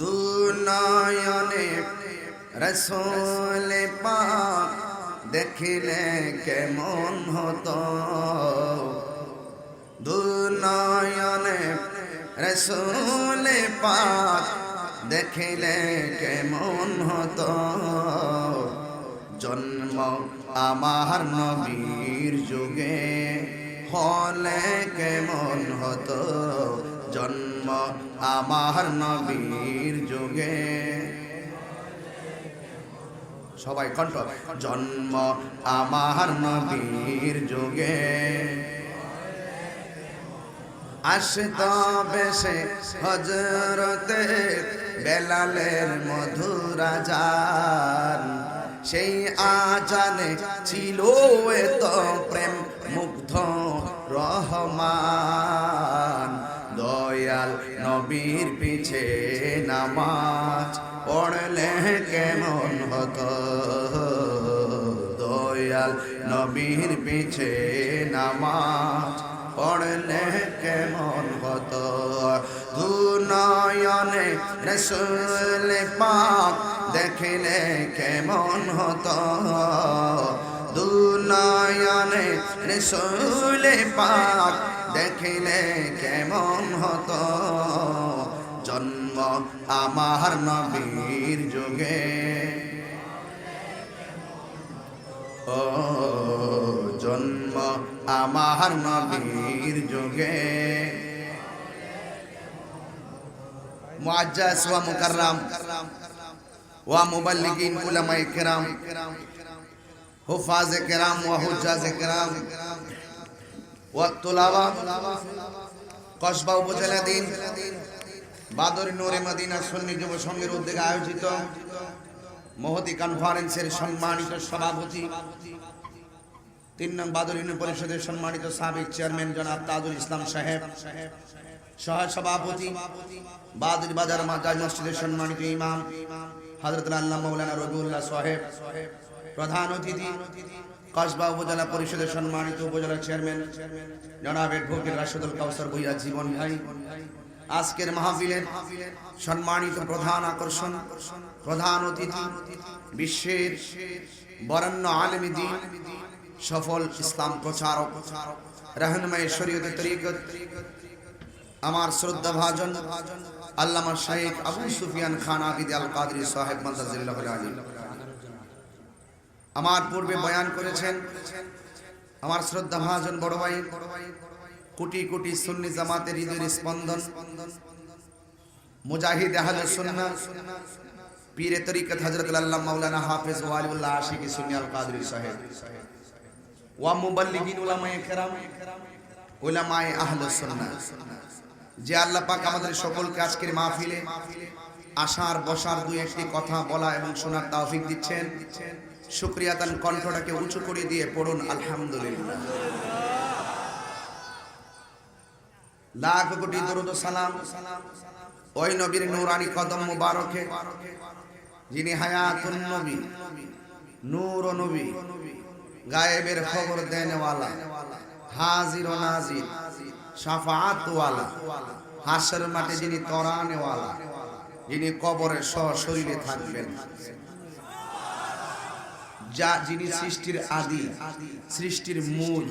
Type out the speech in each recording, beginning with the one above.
দুনয়নে রসোল পাক দেখিলে কেমন হতো? দুনয়নে রসোল পাক দেখিলে কেমন হতো? জন্ম আমার নবীর যুগে হলে কেমন হতো? জন্ম আমার নবীর যুগে। সবাই কণ্ঠ, জন্ম আমার নবীর যুগে। আসত বেশে হজরতে বেলালের মধুরা যান সেই আজানে ছিল এত প্রেম, মুগ্ধ, রহমান। দয়াল নবীর পিছে নামাজ পড়লে কেমন হতো? দয়াল নবীর পিছে নামাজ পড়লে কেমন হতো? দুনয়নে রসুল পাক দেখিলে কেমন হতো? দুনয়নে রসুল পাক দেখিলে কেমন হতো? জন্ম আমার নবীর যুগে। ও, জন্ম আমার নবীর যুগে। মুআজ্জাজ ওয়া মুকাররাম ওয়া মুবাল্লিগিন উলামায়ে কেরাম, হুফাজে কেরাম ওয়া হুজ্জাজে কেরাম। ওয়া তুলাবা কসবা উপজেলাধীন বাদরি নূরে মদিনা সুন্নি যুব সংঘের উদ্যোগে আয়োজিত মহতি কনফারেন্সের সম্মানিত সভাপতি, তিন নং বাদর পরিষদের সম্মানিত সাবেক চেয়ারম্যান জনাব তাজুল ইসলাম সাহেব সহ সভাপতি বাদুর বাজার মাজার মসজিদের সম্মানিত ইমাম হজরত আল্লাহ মৌলানা রবিউল্লাহ সাহেব, প্রধান অতিথি কসবা উপজেলা পরিষদের সম্মানিত উপজেলা চেয়ারম্যান, জনাব এডভোকেট রাশেদুল কাউসার ভুইয়া জীবন ভাই। আজকের মাহফিলের সম্মানিত প্রধান আকর্ষণ, প্রধান অতিথি, বিশ্বের বরেণ্য আলমী দিন, সফল ইসলাম প্রচারক, রহনময় শরীয়তে তরিকত, আমার শ্রদ্ধা ভাজন আল্লামা শাইখ আবু সুফিয়ান খান আবিদ আল কাদরি সাহেব মাজাজিল্লাহ আলী আমার পূর্বে বয়ান করেছেন আমার শ্রদ্ধা ভাজন বড় ভাই, কোটি কোটি সুন্নি জামাতের হৃদয়ের স্পন্দন, মুজাহিদ আহলে সুন্নাহ, পীরে তরিকত হযরত আল্লাহ মাওলানা হাফেজ ওয়ালিউল্লাহ আশিকি সুন্নি আল কাদরি সাহেব ওয়া মুবাল্লিগিন উলামায়ে কেরাম, উলামায়ে আহলে সুন্নাহ। যে আল্লাহ পাক আমাদের সকলকে আজকের মাহফিলে আসার বসার দুই একটি কথা বলা এবং শোনার তৌফিক দিচ্ছেন। শুকরিয়া তান কণ্ঠটাকে উঁচু করে দিয়ে পড়ুন, আলহামদুলিল্লাহ। লাখ কোটি দরুদ সালাম ওই নবীর নূরানি কদম মুবারকে, যিনি হায়াতুন নবী, নূর নবী, গায়েবের খবর দেনেওয়ালা, হাজির ও নাজির, শাফাআতওয়ালা হাসর মাঠে যিনি তরানেওয়ালা, যিনি কবরে সশরীরে থাকবেন। যা যিনি সৃষ্টির আদি, সৃষ্টির মূল,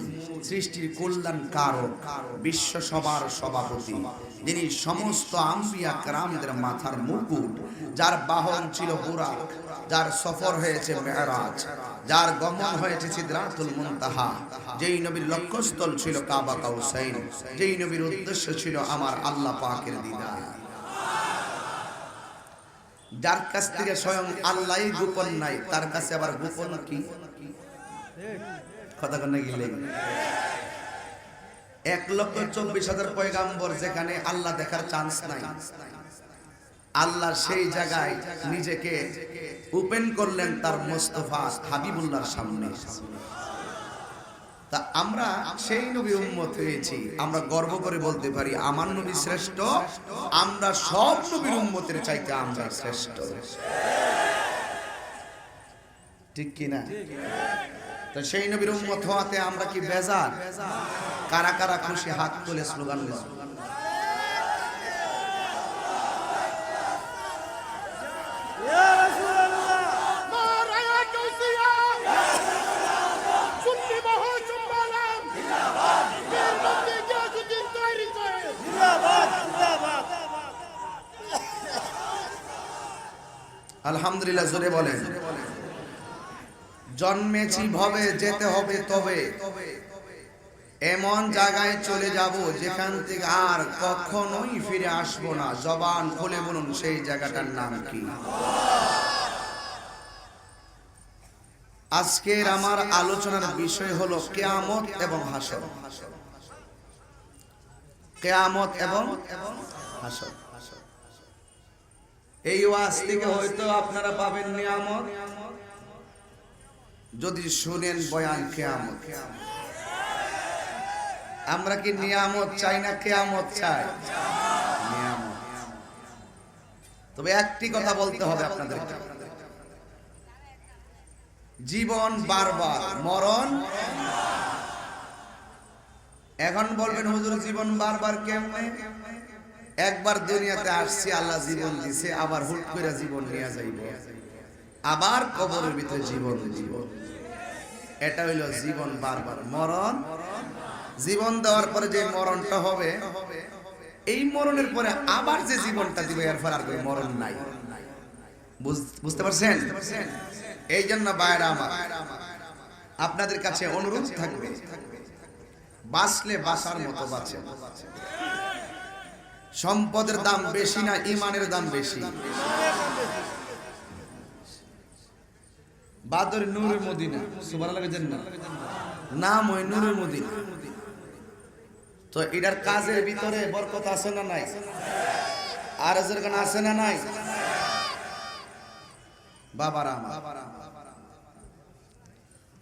সৃষ্টির কল্যাণ কারক, বিশ্ব সবার সভাপতি। যিনি সমস্ত আম্বিয়া কারামদের মাথার মুকুট, যার বাহন ছিল বুরাক, যার সফর হয়েছে মেহরাজ, যার গমন হয়েছে সিদরাতুল মুনতাহা, যেই নবীর লক্ষ্যস্থল ছিল কাবা কাউসাইন যেই নবীর উদ্দেশ্য ছিল আমার আল্লাহ পাকের দিদার। যার কাছ থেকে স্বয়ং আল্লাহ গোপন নাই তার কাছে আবার গোপন কি? কথা কন্যা গেলে এক লক্ষ চব্বিশ হাজার পয়গাম্বর যেখানে আল্লাহ দেখার চান্স নাই। আল্লাহ সেই জায়গায় নিজেকে ওপেন করলেন তার মোস্তফা হাবিবুল্লাহর সামনে। তা আমরা সেই নবী উন্মত হয়েছি। আমরা গর্ব করে বলতে পারি, আমার নবী শ্রেষ্ঠ, আমরা সব নবীর উন্মতের চাইতে আমরা শ্রেষ্ঠ। ঠিক কিনা তো সেই নবীর উন্মত হওয়াতে আমরা কি বেজার? কারা কারা খুশি হাত তুলে স্লোগান দিল আলহামদুলিল্লাহ, জোরে বলেন। জন্মেছি ভবে, যেতে হবে তবে। এমন জায়গায় চলে যাব যেখান থেকে আর কখনোই ফিরে আসব না। জবান খুলে বলুন, সেই জায়গাটার নাম কি? আজকের আমার আলোচনার বিষয় হলো কেয়ামত এবং হাসর। কেয়ামত এবং হাসর। এই ওয়াজ থেকে হয়তো আপনারা পাবেন নিয়ামত। যদি শুনেন বয়ান কেয়ামত। আমরা কি নিয়ামত চাই না কেয়ামত চাই? তবে একটি কথা বলতে হবে আপনাদের জীবন বারবার, মরণ। এখন বলবেন, হুজুর, জীবন বারবার কেমনে? একবার দুনিয়াতে আসছি, আল্লাহ জীবন দিছে, আবার হুট করে জীবন নিয়ে যাইব। আবার কবরের ভিতরে জীবন জীবন এটা হইল জীবন বারবার। মরণ, জীবন দেওয়ার পরে যে মরণটা হবে, এই মরণের পরে আবার যে জীবনটা দিবে, এর ফলে আর কোনো মরণ নাই। বুঝ- বুঝতে পারছেন? এই জন্য বাইরে আমার, আপনাদের কাছে অনুরোধ থাকবে, বাঁচলে বাঁচার মতো বাঁচেন। সম্পদের দাম বেশি না, ইমানের দাম বেশি? বাদর নূরের মদিনা সুবান লাগেছেন না? নাম ওই নূরের মদিনা। তো এটার কাজের ভিতরে বরকত আছে না নাই? আর যেরকম আছে না নাই? বাবারা আমার।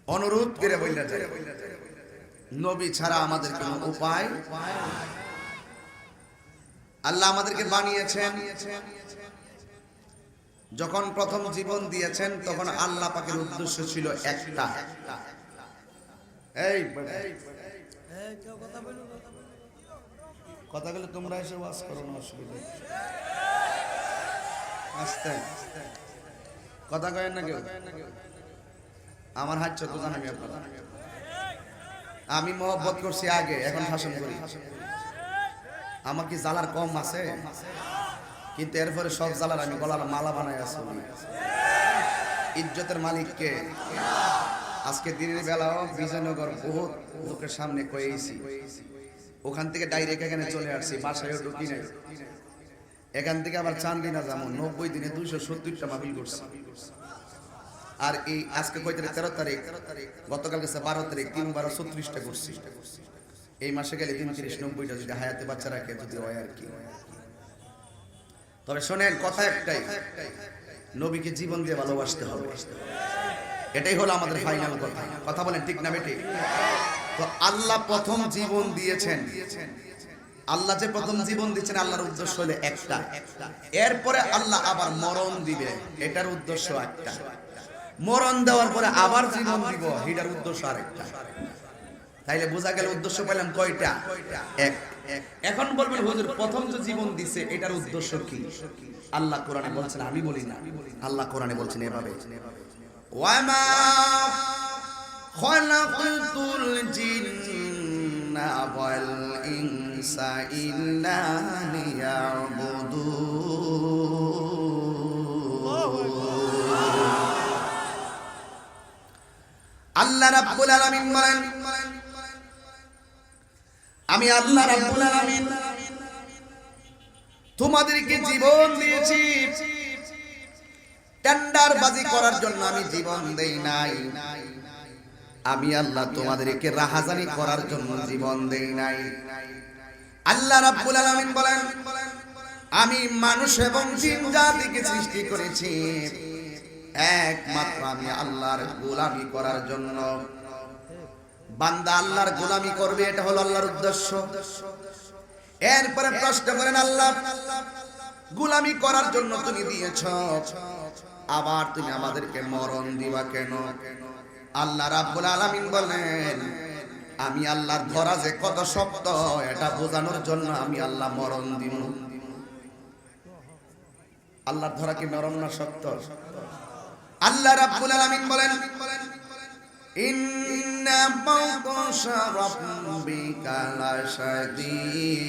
অনুরোধ করে বললে যায়, নবী ছাড়া আমাদের কোনো উপায় আল্লাহ আমাদেরকে বানিয়েছেন। যখন প্রথম জীবন দিয়েছেন, তখন আল্লাহ পাকের উদ্দেশ্য ছিল একটা। এই কথা বলে তোমরা এসে ওয়াজ করো না অসুবিধা। আস্তে। কথা কয়েন না কেউ? আমার হাত চত জানাবি আমি মহব্বত করছি আগে, এখন শাসন করি। আমার কি জ্বালার কম আছে? কিন্তু এরপরে সব জ্বালার আমি গলার মালা বানাই আছি ইজ্জতের মালিককে আজকে দিনের বেলাও বিজয়নগর বহুত লোকের সামনে কয়েছি। ওখান থেকে ডাইরেক্ট এখানে চলে আসছি, বাসায়ও ঢুকি নাই। এখান থেকে আবার চান্দিনা যেমন নব্বই দিনে দুইশো সত্তরটা মাহফিল করছি। আর এই আজকে কয় তারিখ? তেরো তারিখ। গতকাল গেছে বারো তারিখ তিন বারো ছত্রিশটা করছি। এই মাসে গেলে তিন তিরিশ, নব্বইটা যদি হায়াতে বাচ্চা রাখে, যদি হয় আর কি। তবে শোনেন, কথা একটাই, নবীকে জীবন দিয়ে ভালোবাসতে হবে। এটাই হলো আমাদের ফাইনাল কথা। কথা বলেন, ঠিক না বেটি তো আল্লাহ প্রথম জীবন দিয়েছেন। আল্লাহ যে প্রথম জীবন দিচ্ছেন আল্লাহর উদ্দেশ্য হলো একটা। এরপরে আল্লাহ আবার মরণ দিবে, এটার উদ্দেশ্য একটা। মরণ দেওয়ার পরে আবার জীবন দিব, এটার উদ্দেশ্য আরেকটা। তাইলে বোঝা গেল উদ্দেশ্য পেলাম কয়টা? এক। এখন বলবেন, হুজুর, প্রথম যে জীবন দিছে, এটার উদ্দেশ্য কি? আল্লাহ কোরআনে বলছেন, আমি বলি না। আল্লাহ কোরআনে বলছেন এভাবে। আল্লাহ রাব্বুল আলামিন বলেন আমি আল্লাহ রাব্বুল আলামিন। তোমাদেরকে জীবন দিয়েছি। টেন্ডার বাজি করার জন্য আমি জীবন দেই নাই। আমি আল্লাহ তোমাদেরকে রাহাজানি করার জন্য জীবন দেই নাই। আল্লাহ রাব্বুল আলামিন বলেন, আমি মানুষ এবং জিন জাতিকে সৃষ্টি করেছি। একমাত্র আমি আল্লাহর গোলামি করার জন্য। বান্দা আল্লাহর গোলামি করবে, এটা হলো আল্লাহর উদ্দেশ্য। এরপরে প্রশ্ন করেন, আল্লাহ, গোলামি করার জন্য তুমি দিয়েছ, আবার তুমি আমাদেরকে মরণ দিবা কেন? আল্লাহ রাব্বুল আলামিন বলেন, আমি আল্লাহর ধরা যে কত শক্ত, এটা বোঝানোর জন্য আমি আল্লাহ মরণ দিব। আল্লাহর ধরা কি নরম না শক্ত? আল্লাহ রাব্বুল আলামিন বলেন ইন্না বাতাশা রাব্বিকা লাশাদীদ।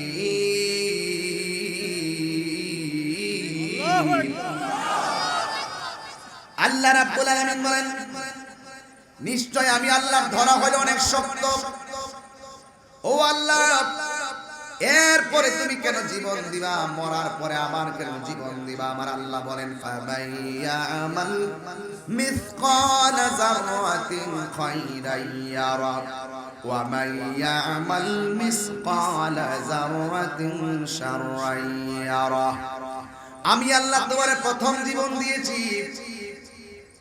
আল্লাহ রাব্বুল বলেন, নিশ্চয় আমি আল্লাহ ধরা হলো অনেক শক্ত। ও আল্লাহ, এরপরে তুমি কেন জীবন দিবা? মরার পরে আমার কেন জীবন দিবা? আমার আল্লাহ বলেন ফাবাইয়ামাল মিসকাল আমি আল্লাহ তোমার প্রথম জীবন দিয়েছি।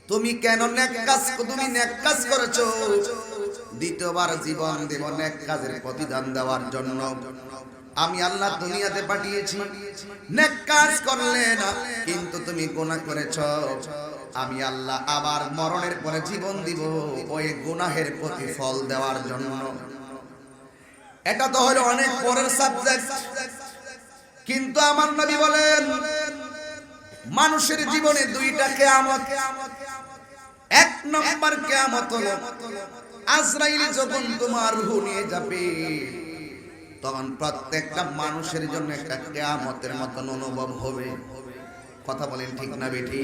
তুমি কেন কাজ তুমি নেক কাজ করেছ? দ্বিতীয়বার জীবন দেব নেক কাজের প্রতিদান দেওয়ার জন্য। আমি আল্লাহ দুনিয়াতে পাঠিয়েছি। নেক কাজ করলে না, কিন্তু তুমি গুনাহ করেছ। আমি আল্লাহ আবার মরণের পরে জীবন দিব ওই গুনাহের প্রতিফল দেওয়ার জন্য। এটা তো হলো অনেক পরের সাবজেক্ট কিন্তু আমার নবী বলেন, মানুষের জীবনে দুইটা কেয়ামত। এক নম্বর কেয়ামত হলো আজরাইল যখন তোমার রূহ নিয়ে যাবে তখন প্রত্যেকটা মানুষের জন্য একটা কেয়ামতের মতন অনুভব হবে। কথা বলেন ঠিক না বেঠি?